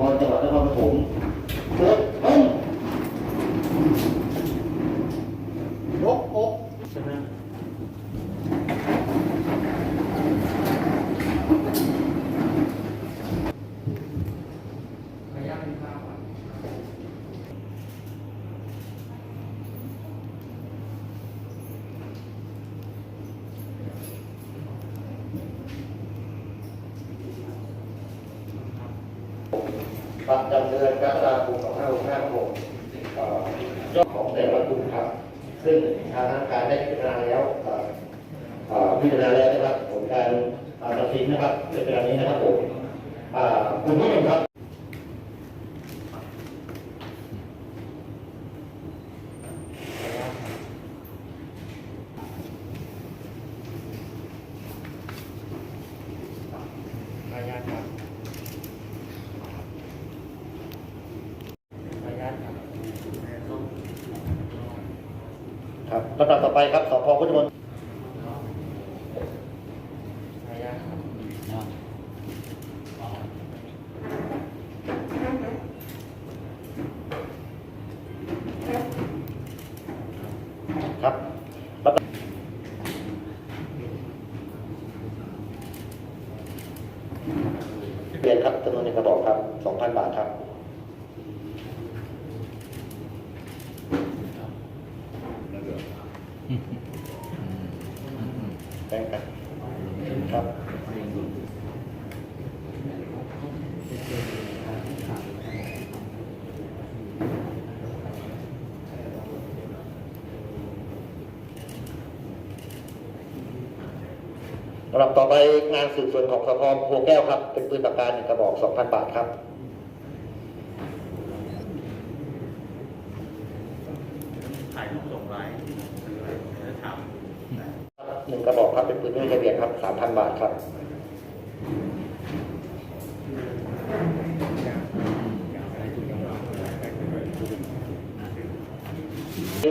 วจภูธรจังหวัดนครปฐมเปิดต้น ยกอก ใช่ไหม พยายามข้าวอะ ประจำเดือนกรกฎาคม2565เอ่อยอดของแต่ละกลุ่มครับ ซึ่งทางาการได้พิจารณาแล้วพิจารณาแล้วนะครับผลการตัดสินนะครับในเวลานี้นะครับผมอ่ากลุ่มที่หนึ่งครับ พยายามครับพยายามครับ ครับ ลำดับต่อไปครับสพพุทธมณฑลพยายามครับรับลำดับเรียนครับจำนวนหนึ่งกระบอกครับ 2,000 บาทครับ ลำดับต่อไปงานสืบสวนของสพหัวแก้วครับ เป็นปืนปากกาหนึ่งกระบอก 2,000 บาทครับถ่ายรูปส่งไลน์แล้วถามหนึ่งกระบอกครับเป็นปืนไม่ทะเบียนครับ3,000 บาทครับ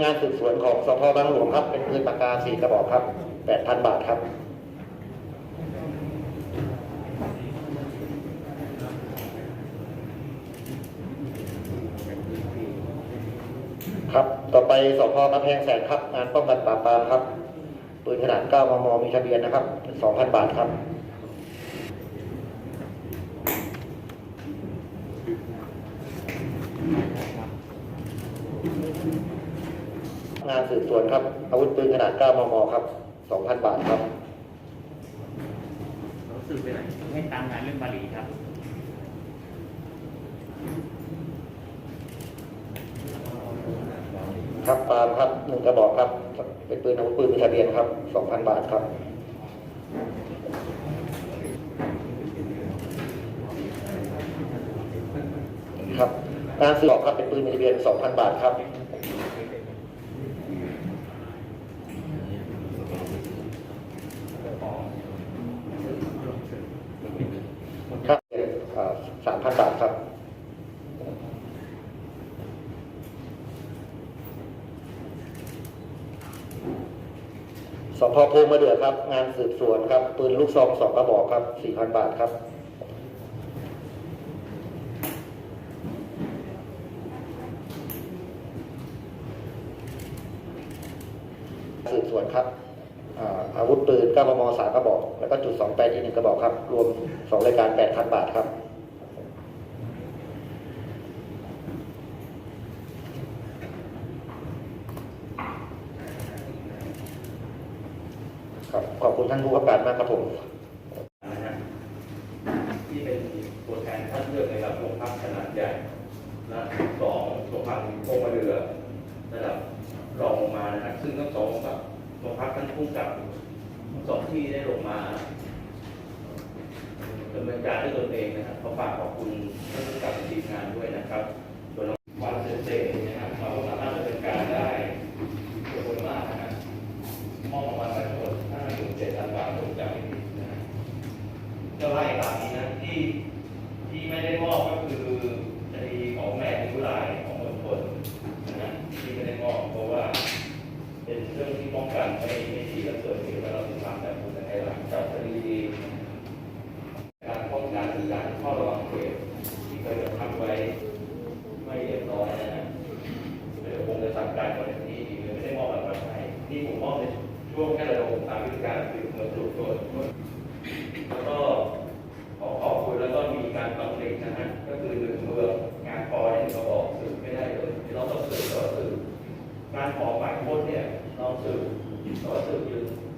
งานสืบสวนของสพบางหลวงครับ เป็นปืนปากกาสี่กระบอกครับ 8,000 บาทครับ ครับ ต่อไปสพกำแพงแสนครับ งานป้องกันปราบปรามครับ ปืนขนาด 9 มม มีทะเบียนนะครับ 2,000 บาทครับ งานสืบสวนครับ อาวุธปืนขนาด 9 มม ครับ 2,000 บาทครับเราสื่อไปไหนให้ตามงานเรื่องบาหลีครับปาล์มครับ หนึ่งกระบอกครับ เป็นปืนอาวุธปืนมีทะเบียนครับสองพันบาทครับครับการสืบออกครับเป็นปืนมีทะเบียนสองพันบาทครับสามพันบาทครับ สพโพมาเดือครับ งานสืบสวนครับ ปืนลูกซองสองกระบอกครับสี่พันบาทครับ สืบสวนครับอาวุธปืน9มมสามกระบอก แล้วก็จุด2 8อีกหนึ่งกระบอกครับ รวม2รายการ8,000บาทครับ ครับขอบคุณท่านผู้กำกับการมากครับผมนะฮะที่เป็นตัวแทนคัดเลือกในระดับโรงพักขนาดใหญ่นะสองโรงพักโคมาเรือระดับรองลงมานะครับซึ่งทั้งสองกับโรงพักทั้งผู้กับทั้งสองที่ได้ลงมาดำเนินการด้วยตนเองนะครับขอฝากขอบคุณท่านผู้กับทีมงานด้วยนะครับส่วนวันเสร็จๆนะครับเราก็สามารถดำเนินการได้จำนวนมากนะครับมอบรางวัลไปทั้งหมด57,000บาทรวมจากไม่ผิดนะฮะ ก็ไล่ตามนี้นะที่ที่ไม่ได้มอบก็คือคดีของแม่นิวลายของคนคนนะที่ไม่ได้มอบเพราะว่า เป็นเรื่องที่ป้องกันไม่ไม่ดีและเกิดเหตุแล้วเราถึงทำแบบนี้ในหลังจากคดีการป้องกันหรือการเฝ้าระวังเหตุที่เคย ร่วมกันระดมตามวิธีการสืบสวนสอบสวนแล้วก็ขอขอบคุณแล้วก็มีการตำหนินะฮะก็คือหนึ่งเมืองงานพอเนี่ยเราบอกสืบไม่ได้เลยเราต้องสืบเราสืบการขอ หมาย